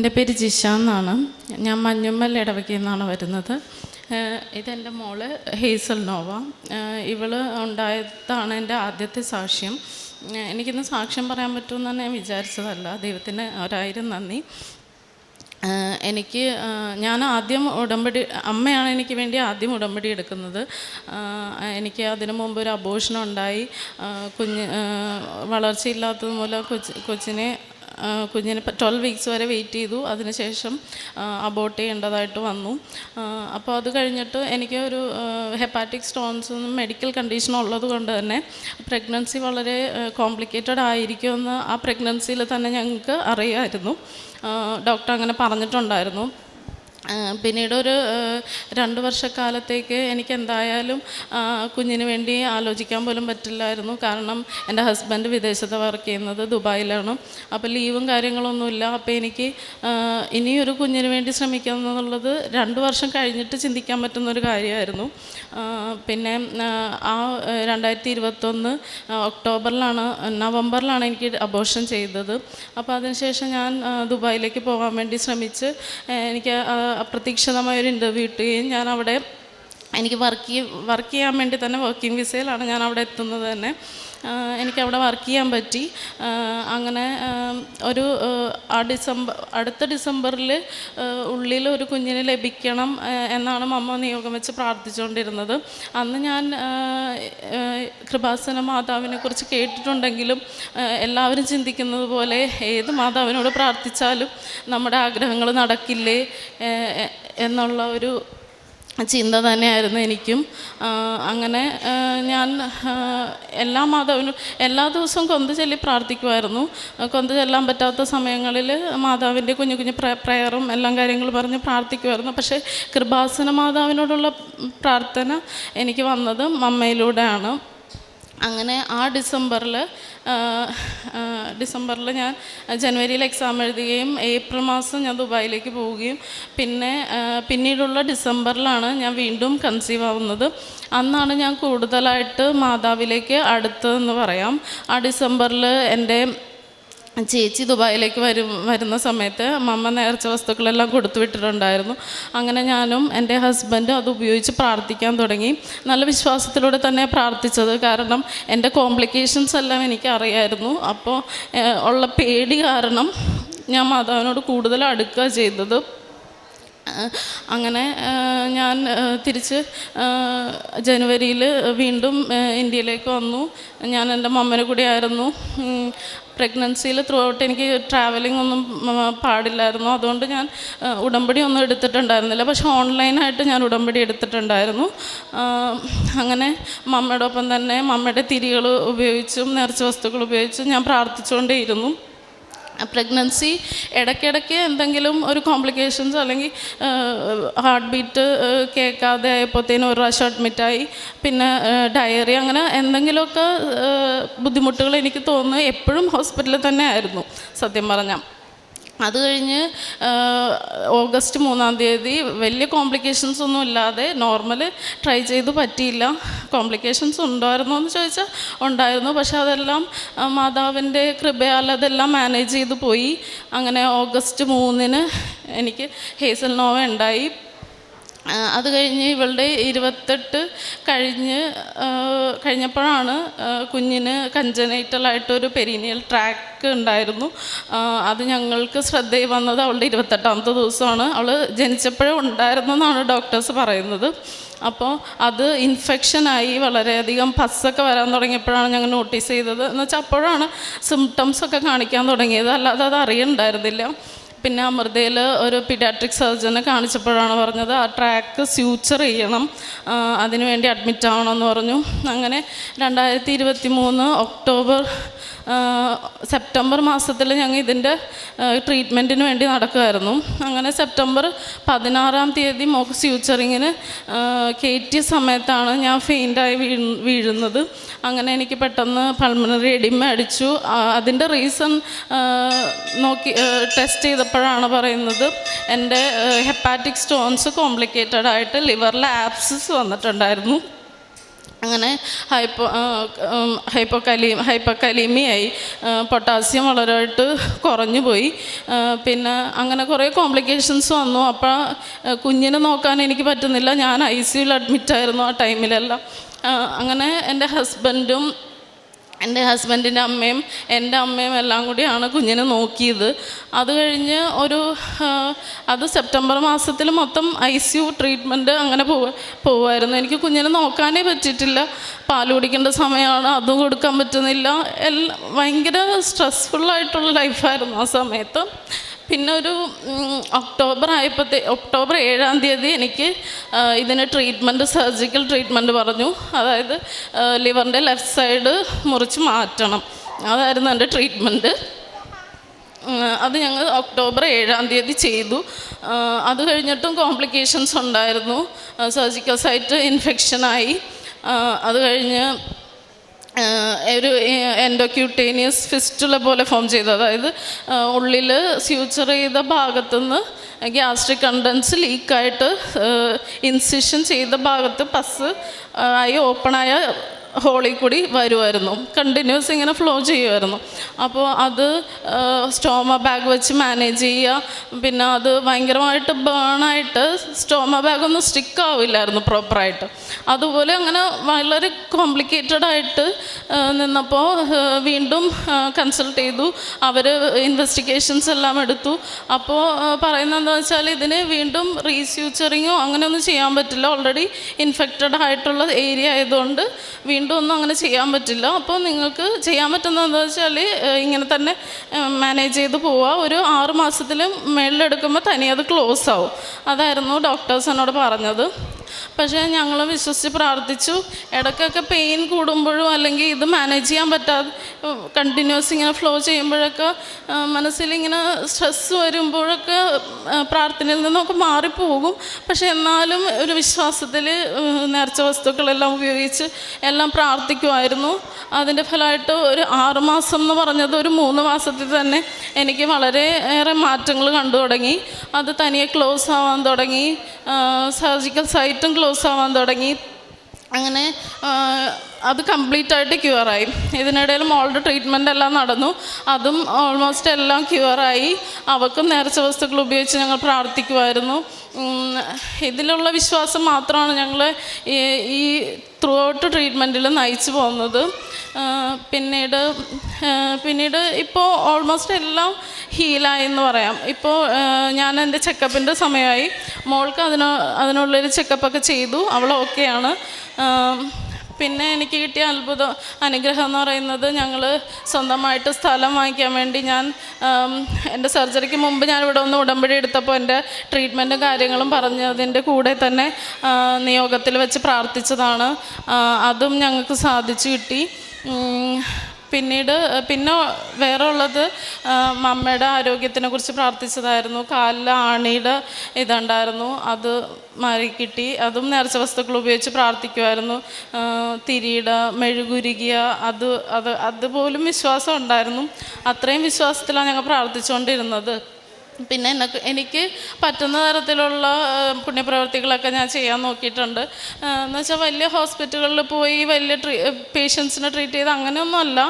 എന്റെ പേര് ജിഷ എന്നാണ്. ഞാൻ മഞ്ഞുമ്മൽ ഇടവകയിൽ നിന്നാണ് വരുന്നത്. ഇതെന്റെ മോൾ ഹേസൽ നോവ. ഇവൾ ഉണ്ടായതാണ് എന്റെ ആദ്യത്തെ സാക്ഷ്യം. എനിക്കിന്ന് സാക്ഷ്യം പറയാൻ പറ്റുമെന്ന് ഞാൻ വിചാരിച്ചതല്ല. ദൈവത്തിന് ഒരായിരം നന്ദി. എനിക്ക് ഞാൻ ആദ്യം ഉടമ്പടി അമ്മയാണ് എനിക്ക് വേണ്ടി ആദ്യം ഉടമ്പടി എടുക്കുന്നത്. എനിക്ക് അതിനു മുമ്പ് ഒരു അബോഷണം ഉണ്ടായി കുഞ്ഞ് വളർച്ചയില്ലാത്തത് മൂലം കൊച്ച് കൊച്ചിനെ കുഞ്ഞിന് ട്വൽവ് വീക്സ് വരെ വെയിറ്റ് ചെയ്തു. അതിനുശേഷം അബോട്ട് ചെയ്യേണ്ടതായിട്ട് വന്നു. അപ്പോൾ അത് കഴിഞ്ഞിട്ട് എനിക്ക് ഒരു ഹെപ്പാറ്റിക് സ്റ്റോൺസ് മെഡിക്കൽ കണ്ടീഷൻ ഉള്ളത് കൊണ്ട് തന്നെ പ്രഗ്നൻസി വളരെ കോംപ്ലിക്കേറ്റഡ് ആയിരിക്കുമെന്ന് ആ പ്രഗ്നൻസിയിൽ തന്നെ ഞങ്ങൾക്ക് അറിയാമായിരുന്നു ഡോക്ടർ അങ്ങനെ പറഞ്ഞിട്ടുണ്ടായിരുന്നു. പിന്നീട് ഒരു രണ്ട് വർഷക്കാലത്തേക്ക് എനിക്ക് എന്തായാലും കുഞ്ഞിന് വേണ്ടി ആലോചിക്കാൻ പോലും പറ്റില്ലായിരുന്നു. കാരണം എന്റെ ഹസ്ബൻഡ് വിദേശത്ത് വർക്ക് ചെയ്യുന്നത് ദുബായിലാണ്. അപ്പോൾ ലീവും കാര്യങ്ങളൊന്നുമില്ല. അപ്പോൾ എനിക്ക് ഇനിയൊരു കുഞ്ഞിന് വേണ്ടി ശ്രമിക്കുക എന്നുള്ളത് രണ്ട് വർഷം കഴിഞ്ഞിട്ട് ചിന്തിക്കാൻ പറ്റുന്ന ഒരു കാര്യമായിരുന്നു പിന്നെ ആ, രണ്ടായിരത്തി ഇരുപത്തൊന്ന് ഒക്ടോബറിലാണ് നവംബറിലാണ് എനിക്ക് അബോർഷൻ ചെയ്തത്. അപ്പോൾ അതിനുശേഷം ഞാൻ ദുബായിലേക്ക് പോകാൻ വേണ്ടി ശ്രമിച്ച് എനിക്ക് അപ്രതീക്ഷിതമായ ഒരു ഇന്റർവ്യൂ കിട്ടുകയും ഞാൻ അവിടെ എനിക്ക് വർക്ക് വർക്ക് ചെയ്യാൻ വേണ്ടി തന്നെ വർക്കിംഗ് വിസയിലാണ് ഞാൻ അവിടെ എത്തുന്നത് തന്നെ. എനിക്ക് എനിക്കവിടെ വർക്ക് ചെയ്യാൻ പറ്റി. അങ്ങനെ ഒരു ആ, ഡിസംബർ അടുത്ത ഡിസംബറിൽ ഉള്ളിൽ ഒരു കുഞ്ഞിനെ ലഭിക്കണം എന്നാണ് മമ്മ നിയോഗം വെച്ച് പ്രാർത്ഥിച്ചുകൊണ്ടിരുന്നത്. അന്ന് ഞാൻ കൃപാസന മാതാവിനെ കുറിച്ച് കേട്ടിട്ടുണ്ടെങ്കിലും എല്ലാവരും ചിന്തിക്കുന്നത് പോലെ ഏത് മാതാവിനോട് പ്രാർത്ഥിച്ചാലും നമ്മുടെ ആഗ്രഹങ്ങൾ നടക്കില്ലേ എന്നുള്ള ഒരു ചിന്ത തന്നെയായിരുന്നു എനിക്കും. അങ്ങനെ ഞാൻ എല്ലാ മാതാവിനും എല്ലാ ദിവസവും കൊന്ത് ചൊല്ലി പ്രാർത്ഥിക്കുമായിരുന്നു കൊന്ത് ചെല്ലാൻ പറ്റാത്ത സമയങ്ങളിൽ മാതാവിന്റെ കുഞ്ഞു കുഞ്ഞു പ്ര പ്രയറും എല്ലാം കാര്യങ്ങളും പറഞ്ഞ് പ്രാർത്ഥിക്കുമായിരുന്നു പക്ഷേ കൃപാസന മാതാവിനോടുള്ള പ്രാർത്ഥന എനിക്ക് വന്നത് മമ്മയിലൂടെയാണ് അങ്ങനെ ആ ഡിസംബറിൽ ഡിസംബറിൽ ഞാൻ ജനുവരിയിൽ എക്സാം എഴുതുകയും ഏപ്രിൽ മാസം ഞാൻ ദുബായിലേക്ക് പോവുകയും പിന്നെ പിന്നീടുള്ള ഡിസംബറിലാണ് ഞാൻ വീണ്ടും കൺസീവ് ആവുന്നത്. അന്നാണ് ഞാൻ കൂടുതലായിട്ട് മാതാവിലേക്ക് അടുത്തതെന്ന് പറയാം. ആ ഡിസംബറിൽ എന്റെ ചേച്ചി ദുബായിലേക്ക് വരും വരുന്ന സമയത്ത് മമ്മ നേർച്ച വസ്തുക്കളെല്ലാം കൊടുത്തു വിട്ടിട്ടുണ്ടായിരുന്നു. അങ്ങനെ ഞാനും എന്റെ ഹസ്ബൻഡും അത് ഉപയോഗിച്ച് പ്രാർത്ഥിക്കാൻ തുടങ്ങി. നല്ല വിശ്വാസത്തിലൂടെ തന്നെ പ്രാർത്ഥിച്ചത്. കാരണം എന്റെ കോംപ്ലിക്കേഷൻസ് എല്ലാം എനിക്ക് അറിയായിരുന്നു അപ്പോൾ ഉള്ള പേടി കാരണം ഞാൻ മാതാവിനോട് കൂടുതൽ അടുക്കുക ചെയ്തത്. അങ്ങനെ ഞാൻ തിരിച്ച് ജനുവരിയിൽ വീണ്ടും ഇന്ത്യയിലേക്ക് വന്നു. ഞാൻ എന്റെ മമ്മനെ കൂടി ആയിരുന്നു പ്രഗ്നൻസിയിൽ ത്രൂ ഔട്ട് എനിക്ക് ട്രാവലിംഗ് ഒന്നും പാടില്ലായിരുന്നു. അതുകൊണ്ട് ഞാൻ ഉടമ്പടി ഒന്നും എടുത്തിട്ടുണ്ടായിരുന്നില്ല. പക്ഷെ ഓൺലൈനായിട്ട് ഞാൻ ഉടമ്പടി എടുത്തിട്ടുണ്ടായിരുന്നു. അങ്ങനെ മമ്മയുടെ ഒപ്പം തന്നെ മമ്മയുടെ തിരികൾ ഉപയോഗിച്ചും നേർച്ച വസ്തുക്കൾ ഉപയോഗിച്ചും ഞാൻ പ്രാർത്ഥിച്ചുകൊണ്ടേയിരുന്നു. പ്രഗ്നൻസി ഇടയ്ക്കിടയ്ക്ക് എന്തെങ്കിലും ഒരു കോംപ്ലിക്കേഷൻസ് അല്ലെങ്കിൽ ഹാർട്ട് ബീറ്റ് കേൾക്കാതെ ആയപ്പോഴത്തേനും ഒരു പ്രാവശ്യം അഡ്മിറ്റായി പിന്നെ ഡയറി അങ്ങനെ എന്തെങ്കിലുമൊക്കെ ബുദ്ധിമുട്ടുകൾ എനിക്ക് തോന്നുന്നു എപ്പോഴും ഹോസ്പിറ്റലിൽ തന്നെ ആയിരുന്നു സത്യം പറഞ്ഞാൽ അത് കഴിഞ്ഞ് ഓഗസ്റ്റ് മൂന്നാം തീയതി വലിയ കോംപ്ലിക്കേഷൻസ് ഒന്നും ഇല്ലാതെ നോർമൽ ട്രൈ ചെയ്ത് പറ്റിയില്ല. കോംപ്ലിക്കേഷൻസ് ഉണ്ടായിരുന്നോ എന്ന് ചോദിച്ചാൽ ഉണ്ടായിരുന്നു. പക്ഷെ അതെല്ലാം മാതാവിന്റെ കൃപയാൽ അതെല്ലാം മാനേജ് ചെയ്ത് പോയി. അങ്ങനെ ഓഗസ്റ്റ് മൂന്നിന് എനിക്ക് ഹേസൽ നോവ ഉണ്ടായി. അത് കഴിഞ്ഞ് ഇവളുടെ ഇരുപത്തെട്ട് കഴിഞ്ഞ് കഴിഞ്ഞപ്പോഴാണ് കുഞ്ഞിന് കഞ്ചനൈറ്റലായിട്ടൊരു പെരീനിയൽ ട്രാക്ക് ഉണ്ടായിരുന്നു. അത് ഞങ്ങൾക്ക് ശ്രദ്ധയിൽ വന്നത് അവളുടെ ഇരുപത്തെട്ടാമത്തെ ദിവസമാണ്. അവൾ ജനിച്ചപ്പോഴേ ഉണ്ടായിരുന്നു എന്നാണ് ഡോക്ടേഴ്സ് പറയുന്നത്. അപ്പോൾ അത് ഇൻഫെക്ഷനായി വളരെയധികം പസ്സൊക്കെ വരാൻ തുടങ്ങിയപ്പോഴാണ് ഞങ്ങൾ നോട്ടീസ് ചെയ്തത്. എന്ന് വെച്ചാൽ അപ്പോഴാണ് സിംറ്റംസൊക്കെ കാണിക്കാൻ തുടങ്ങിയത്. അല്ലാതെ അത് അറിയണ്ടായിരുന്നില്ല. പിന്നെ അമൃതയിൽ ഒരു പിഡാട്രിക് സർജനെ കാണിച്ചപ്പോഴാണ് പറഞ്ഞത് ആ ട്രാക്ക് സ്യൂച്ചർ ചെയ്യണം അതിനുവേണ്ടി അഡ്മിറ്റ് ആവണമെന്ന് പറഞ്ഞു. അങ്ങനെ രണ്ടായിരത്തി ഇരുപത്തി മൂന്ന് ഒക്ടോബർ സെപ്റ്റംബർ മാസത്തിൽ ഞങ്ങൾ ഇതിന്റെ ട്രീറ്റ്മെന്റിന് വേണ്ടി നടക്കുമായിരുന്നു അങ്ങനെ സെപ്റ്റംബർ പതിനാറാം തീയതി മോക്ക് സ്യൂച്ചറിങ്ങിന് കയറ്റിയ സമയത്താണ് ഞാൻ ഫെയിന്റായി വീ വീഴുന്നത്. അങ്ങനെ എനിക്ക് പെട്ടെന്ന് പൾമണറി എഡിമ അടിച്ചു. അതിന്റെ റീസൺ നോക്കി ടെസ്റ്റ് ചെയ്തപ്പോഴാണ് പറയുന്നത്. എന്റെ ഹെപ്പാറ്റിക് സ്റ്റോൺസ് കോംപ്ലിക്കേറ്റഡ് ആയിട്ട് ലിവറിൽ ആപ്സിസ് വന്നിട്ടുണ്ടായിരുന്നു. അങ്ങനെ ഹൈപ്പോ ഹൈപ്പോകലീ ഹൈപ്പോകലീമിയായി പൊട്ടാസ്യം വളരെയായിട്ട് കുറഞ്ഞു പോയി പിന്നെ അങ്ങനെ കുറേ കോംപ്ലിക്കേഷൻസ് വന്നു. അപ്പോൾ കുഞ്ഞിനെ നോക്കാൻ എനിക്ക് പറ്റുന്നില്ല. ഞാൻ ഐ സിയുയിൽ അഡ്മിറ്റായിരുന്നു ആ ടൈമിലെല്ലാം. അങ്ങനെ എന്റെ ഹസ്ബൻഡും എന്റെ ഹസ്ബൻഡിന്റെ അമ്മയും എന്റെ അമ്മയും എല്ലാം കൂടിയാണ് കുഞ്ഞിനെ നോക്കിയത്. അത് കഴിഞ്ഞ് ഒരു അത് സെപ്റ്റംബർ മാസത്തിൽ മൊത്തം ഐ സി യു ട്രീറ്റ്മെന്റ് അങ്ങനെ പോവ പോവായിരുന്നു. എനിക്ക് കുഞ്ഞിനെ നോക്കാനേ പറ്റിയിട്ടില്ല. പാൽ കുടിക്കേണ്ട സമയമാണ് അതും കൊടുക്കാൻ പറ്റുന്നില്ല. എല്ലാം ഭയങ്കര സ്ട്രെസ്ഫുള്ളായിട്ടുള്ള ലൈഫായിരുന്നു ആ സമയത്ത്. പിന്നെ ഒരു ഒക്ടോബർ ആയപ്പോഴത്തേ ഒക്ടോബർ ഏഴാം തീയതി എനിക്ക് ഇതിന് ട്രീറ്റ്മെന്റ് സർജിക്കൽ ട്രീറ്റ്മെന്റ് പറഞ്ഞു. അതായത് ലിവറിന്റെ ലെഫ്റ്റ് സൈഡ് മുറിച്ച് മാറ്റണം. അതായിരുന്നു എന്റെ ട്രീറ്റ്മെന്റ് അത് ഞങ്ങൾ ഒക്ടോബർ ഏഴാം തീയതി ചെയ്തു. അത് കഴിഞ്ഞിട്ടും കോംപ്ലിക്കേഷൻസ് ഉണ്ടായിരുന്നു. സർജിക്കൽ സൈറ്റ് ഇൻഫെക്ഷനായി അത് കഴിഞ്ഞ് ഒരു എൻഡോക്യൂട്ടേനിയസ് ഫിസ്റ്റുല പോലെ ഫോം ചെയ്തു അതായത് ഉള്ളിൽ സ്യൂച്ചർ ചെയ്ത ഭാഗത്തുനിന്ന് ഗ്യാസ്ട്രിക് കണ്ടൻസ് ലീക്കായിട്ട് ഇൻസിഷൻ ചെയ്ത ഭാഗത്ത് പസ് ആയി ഓപ്പണായ ഹോളിൽ കൂടി വരുമായിരുന്നു കണ്ടിന്യൂസ് ഇങ്ങനെ ഫ്ലോ ചെയ്യുമായിരുന്നു അപ്പോൾ അത് സ്റ്റോമ ബാഗ് വെച്ച് മാനേജ് ചെയ്യുക. പിന്നെ അത് ഭയങ്കരമായിട്ട് ബേണായിട്ട് സ്റ്റോമ ബാഗ് ഒന്നും സ്റ്റിക്ക് ആവില്ലായിരുന്നു പ്രോപ്പറായിട്ട് അതുപോലെ അങ്ങനെ വളരെ കോംപ്ലിക്കേറ്റഡ് ആയിട്ട് നിന്നപ്പോൾ വീണ്ടും കൺസൾട്ട് ചെയ്തു. അവർ ഇൻവെസ്റ്റിഗേഷൻസ് എല്ലാം എടുത്തു. അപ്പോൾ പറയുന്നത് എന്താ വെച്ചാൽ ഇതിന് വീണ്ടും റീസ്യൂച്ചറിങ്ങോ അങ്ങനെയൊന്നും ചെയ്യാൻ പറ്റില്ല. ഓൾറെഡി ഇൻഫെക്റ്റഡ് ആയിട്ടുള്ള ഏരിയ ആയതുകൊണ്ട് വീണ്ടും ഒന്നും അങ്ങനെ ചെയ്യാൻ പറ്റില്ല. അപ്പോൾ നിങ്ങൾക്ക് ചെയ്യാൻ പറ്റുന്നത് എന്താ വെച്ചാൽ ഇങ്ങനെ തന്നെ മാനേജ് ചെയ്ത് പോവുക. ഒരു ആറ് മാസത്തിൽ മേളിലെടുക്കുമ്പോൾ തനിയത് ക്ലോസ് ആവും. അതായിരുന്നു ഡോക്ടേഴ്സ് എന്നോട് പറഞ്ഞത്. പക്ഷേ ഞങ്ങൾ വിശ്വസിച്ച് പ്രാർത്ഥിച്ചു. ഇടയ്ക്കൊക്കെ പെയിൻ കൂടുമ്പോഴും അല്ലെങ്കിൽ ഇത് മാനേജ് ചെയ്യാൻ പറ്റാതെ കണ്ടിന്യൂസ് ഇങ്ങനെ ഫ്ലോ ചെയ്യുമ്പോഴൊക്കെ മനസ്സിലിങ്ങനെ സ്ട്രെസ് വരുമ്പോഴൊക്കെ പ്രാർത്ഥനയിൽ നിന്നൊക്കെ മാറിപ്പോകും. പക്ഷെ എന്നാലും ഒരു വിശ്വാസത്തിൽ നേർച്ച വസ്തുക്കളെല്ലാം ഉപയോഗിച്ച് എല്ലാം പ്രാർത്ഥിക്കുമായിരുന്നു അതിന്റെ ഫലമായിട്ട് ഒരു ആറുമാസം എന്ന് പറഞ്ഞത് ഒരു മൂന്ന് മാസത്തിൽ തന്നെ എനിക്ക് വളരെ ഏറെ മാറ്റങ്ങൾ കണ്ടു തുടങ്ങി. അത് തനിയെ ക്ലോസ് ആവാൻ തുടങ്ങി. സർജിക്കൽ സൈറ്റും ക്ലോസ് ആവാൻ തുടങ്ങി. അങ്ങനെ അത് കംപ്ലീറ്റ് ആയിട്ട് ക്യൂറായി ഇതിനിടയിൽ മോളുടെ ട്രീറ്റ്മെന്റ് എല്ലാം നടന്നു. അതും ഓൾമോസ്റ്റ് എല്ലാം ക്യൂറായി അവർക്കും നേർച്ച വസ്തുക്കൾ ഉപയോഗിച്ച് ഞങ്ങൾ പ്രാർത്ഥിക്കുമായിരുന്നു ഇതിലുള്ള വിശ്വാസം മാത്രമാണ് ഞങ്ങൾ ഈ ത്രൂ ഔട്ട് ട്രീറ്റ്മെന്റിൽ നയിച്ചു പോകുന്നത്. പിന്നീട് പിന്നീട് ഇപ്പോൾ ഓൾമോസ്റ്റ് എല്ലാം ഹീലായി എന്ന് പറയാം. ഇപ്പോൾ ഞാൻ എന്റെ ചെക്കപ്പിന്റെ സമയമായി. മോൾക്ക് അതിന് അതിനുള്ളൊരു ചെക്കപ്പൊക്കെ ചെയ്തു. അവൾ ഓക്കെയാണ്. പിന്നെ എനിക്ക് കിട്ടിയ അത്ഭുത അനുഗ്രഹം എന്ന് പറയുന്നത് ഞങ്ങൾ സ്വന്തമായിട്ട് സ്ഥലം വാങ്ങിക്കാൻ വേണ്ടി ഞാൻ എന്റെ സർജറിക്ക് മുമ്പ് ഞാൻ ഇവിടെ ഒന്ന് ഉടമ്പടി എടുത്തപ്പോൾ എന്റെ ട്രീറ്റ്മെന്റും കാര്യങ്ങളും പറഞ്ഞതിന്റെ കൂടെ തന്നെ നിയോഗത്തിൽ വെച്ച് പ്രാർത്ഥിച്ചതാണ്. അതും ഞങ്ങൾക്ക് സാധിച്ചു കിട്ടി. പിന്നീട് പിന്നെ വേറെ ഉള്ളത് മമ്മയുടെ ആരോഗ്യത്തിനെ കുറിച്ച് പ്രാർത്ഥിച്ചതായിരുന്നു. കാലിലെ ആണിയുടെ ഇതുണ്ടായിരുന്നു. അത് മാറി കിട്ടി. അതും നേർച്ച വസ്തുക്കൾ ഉപയോഗിച്ച് പ്രാർത്ഥിക്കുമായിരുന്നു തിരിയിട മെഴുകുരുകിയ അത് അത് അതുപോലും വിശ്വാസം ഉണ്ടായിരുന്നു. അത്രയും വിശ്വാസത്തിലാണ് ഞങ്ങൾ പ്രാർത്ഥിച്ചുകൊണ്ടിരുന്നത്. പിന്നെ എന്നൊക്കെ എനിക്ക് പറ്റുന്ന തരത്തിലുള്ള പുണ്യപ്രവർത്തികളൊക്കെ ഞാൻ ചെയ്യാൻ നോക്കിയിട്ടുണ്ട്. എന്ന് വെച്ചാൽ വലിയ ഹോസ്പിറ്റലുകളിൽ പോയി വലിയ ട്രീ പേഷ്യൻസിനെ ട്രീറ്റ് ചെയ്ത് അങ്ങനെയൊന്നുമല്ല.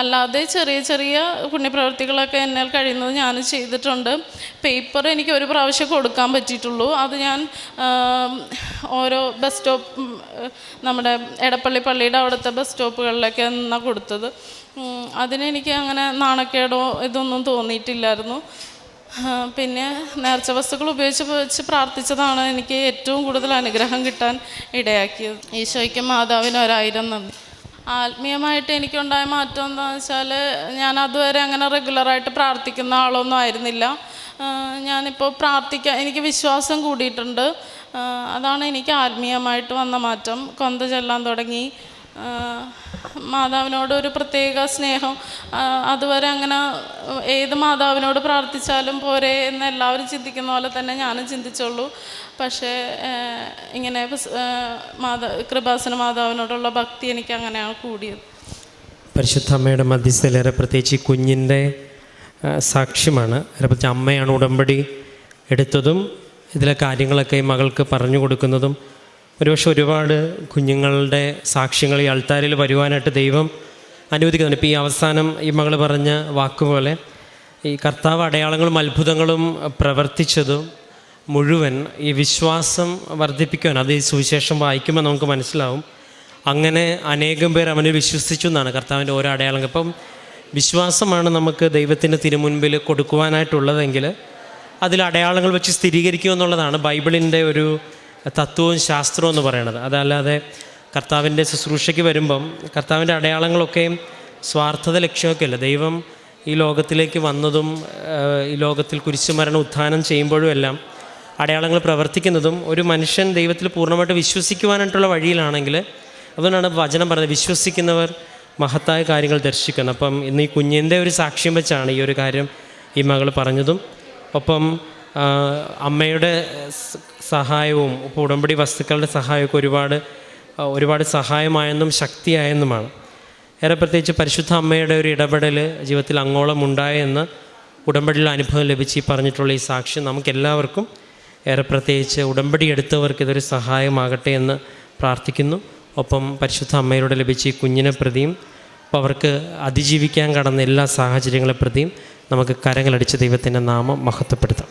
അല്ലാതെ ചെറിയ ചെറിയ പുണ്യപ്രവർത്തികളൊക്കെ എന്നാൽ കഴിയുന്നത് ഞാൻ ചെയ്തിട്ടുണ്ട്. പേപ്പർ എനിക്ക് ഒരു പ്രാവശ്യം കൊടുക്കാൻ പറ്റിയിട്ടുള്ളൂ. അത് ഞാൻ ഓരോ ബസ് സ്റ്റോപ്പ് നമ്മുടെ എടപ്പള്ളി പള്ളിയുടെ അവിടുത്തെ ബസ് സ്റ്റോപ്പുകളിലൊക്കെ നിന്നാണ് കൊടുത്തത്. അതിനെനിക്ക് അങ്ങനെ നാണക്കേടോ ഇതൊന്നും തോന്നിയിട്ടില്ലായിരുന്നു. പിന്നെ നേർച്ച വസ്തുക്കൾ ഉപയോഗിച്ച് വെച്ച് പ്രാർത്ഥിച്ചതാണ് എനിക്ക് ഏറ്റവും കൂടുതൽ അനുഗ്രഹം കിട്ടാൻ ഇടയാക്കിയത്. ഈശോയ്ക്കും മാതാവിനും ഒരായിരം നന്ദി. ആത്മീയമായിട്ട് എനിക്കുണ്ടായ മാറ്റം എന്താണെന്ന് വെച്ചാൽ ഞാൻ അതുവരെ അങ്ങനെ റെഗുലറായിട്ട് പ്രാർത്ഥിക്കുന്ന ആളൊന്നും ആയിരുന്നില്ല. ഞാനിപ്പോൾ പ്രാർത്ഥിക്കാൻ എനിക്ക് വിശ്വാസം കൂടിയിട്ടുണ്ട്. അതാണ് എനിക്ക് ആത്മീയമായിട്ട് വന്ന മാറ്റം. കൊന്ത ചെല്ലാൻ തുടങ്ങി. മാതാവിനോട് ഒരു പ്രത്യേക സ്നേഹം. അതുവരെ അങ്ങനെ ഏത് മാതാവിനോട് പ്രാർത്ഥിച്ചാലും പോരെ എന്ന് എല്ലാവരും ചിന്തിക്കുന്ന പോലെ തന്നെ ഞാനും ചിന്തിച്ചുള്ളൂ പക്ഷേ ഇങ്ങനെ മാതാ കൃപാസന മാതാവിനോടുള്ള ഭക്തി എനിക്ക് അങ്ങനെയാണ് കൂടിയത്. പരിശുദ്ധ അമ്മയുടെ മധ്യസ്ഥലേറെ പ്രത്യേകിച്ച് കുഞ്ഞിന്റെ സാക്ഷ്യമാണ്. പ്രത്യേകിച്ച് അമ്മയാണ് ഉടമ്പടി എടുത്തതും ഇതിലെ കാര്യങ്ങളൊക്കെ മകൾക്ക് പറഞ്ഞു കൊടുക്കുന്നതും ഒരുപക്ഷെ ഒരുപാട് കുഞ്ഞുങ്ങളുടെ സാക്ഷ്യങ്ങൾ ഈ അൾത്താരിൽ വരുവാനായിട്ട് ദൈവം അനുവദിക്കുന്നുണ്ട്. ഇപ്പോൾ ഈ അവസാനം ഈ മകൾ പറഞ്ഞ വാക്കുപോലെ ഈ കർത്താവ് അടയാളങ്ങളും അത്ഭുതങ്ങളും പ്രവർത്തിച്ചതും മുഴുവൻ ഈ വിശ്വാസം വർദ്ധിപ്പിക്കുവാൻ അത് ഈ സുവിശേഷം വായിക്കുമ്പോൾ നമുക്ക് മനസ്സിലാവും. അങ്ങനെ അനേകം പേർ അവനെ വിശ്വസിച്ചു എന്നാണ് കർത്താവിന്റെ ഓരോ അടയാളങ്ങൾ. ഇപ്പം വിശ്വാസമാണ് നമുക്ക് ദൈവത്തിന്റെ തിരുമുൻപിൽ കൊടുക്കുവാനായിട്ടുള്ളതെങ്കിൽ അതിൽ അടയാളങ്ങൾ വെച്ച് സ്ഥിരീകരിക്കുക എന്നുള്ളതാണ് ബൈബിളിന്റെ ഒരു തത്വവും ശാസ്ത്രവും എന്ന് പറയുന്നത് അതല്ലാതെ കർത്താവിന്റെ ശുശ്രൂഷയ്ക്ക് വരുമ്പം കർത്താവിന്റെ അടയാളങ്ങളൊക്കെയും സ്വാർത്ഥത ലക്ഷ്യമൊക്കെ അല്ല ദൈവം ഈ ലോകത്തിലേക്ക് വന്നതും ഈ ലോകത്തിൽ കുരിശുമരണം ഉത്ഥാനം ചെയ്യുമ്പോഴും എല്ലാം അടയാളങ്ങൾ പ്രവർത്തിക്കുന്നതും ഒരു മനുഷ്യൻ ദൈവത്തിൽ പൂർണമായിട്ട് വിശ്വസിക്കുവാനായിട്ടുള്ള വഴിയിലാണെങ്കിൽ അതുകൊണ്ടാണ് വചനം പറഞ്ഞത് വിശ്വസിക്കുന്നവർ മഹത്തായ കാര്യങ്ങൾ ദർശിക്കുന്നത് അപ്പം ഇന്ന് ഈ കുഞ്ഞിന്റെ ഒരു സാക്ഷ്യം വെച്ചാണ് ഈ ഒരു കാര്യം ഈ മകൾ പറഞ്ഞതും. ഒപ്പം അമ്മയുടെ സഹായവും ഇപ്പോൾ ഉടമ്പടി വസ്തുക്കളുടെ സഹായമൊക്കെ ഒരുപാട് ഒരുപാട് സഹായമായെന്നും ശക്തിയായെന്നുമാണ്. ഏറെ പ്രത്യേകിച്ച് പരിശുദ്ധ അമ്മയുടെ ഒരു ഇടപെടൽ ജീവിതത്തിൽ അങ്ങോളം ഉണ്ടായെന്ന് ഉടമ്പടിയിൽ അനുഭവം ലഭിച്ച് പറഞ്ഞിട്ടുള്ള ഈ സാക്ഷ്യം നമുക്കെല്ലാവർക്കും ഏറെ പ്രത്യേകിച്ച് ഉടമ്പടി എടുത്തവർക്ക് ഇതൊരു സഹായമാകട്ടെ എന്ന് പ്രാർത്ഥിക്കുന്നു. ഒപ്പം പരിശുദ്ധ അമ്മയിലൂടെ ലഭിച്ച ഈ കുഞ്ഞിനെ പ്രതിയും അപ്പോൾ അവർക്ക് അതിജീവിക്കാൻ കടന്ന എല്ലാ സാഹചര്യങ്ങളെ പ്രതിയും നമുക്ക് കരങ്ങളടിച്ച ദൈവത്തിന്റെ നാമം മഹത്വപ്പെടുത്താം.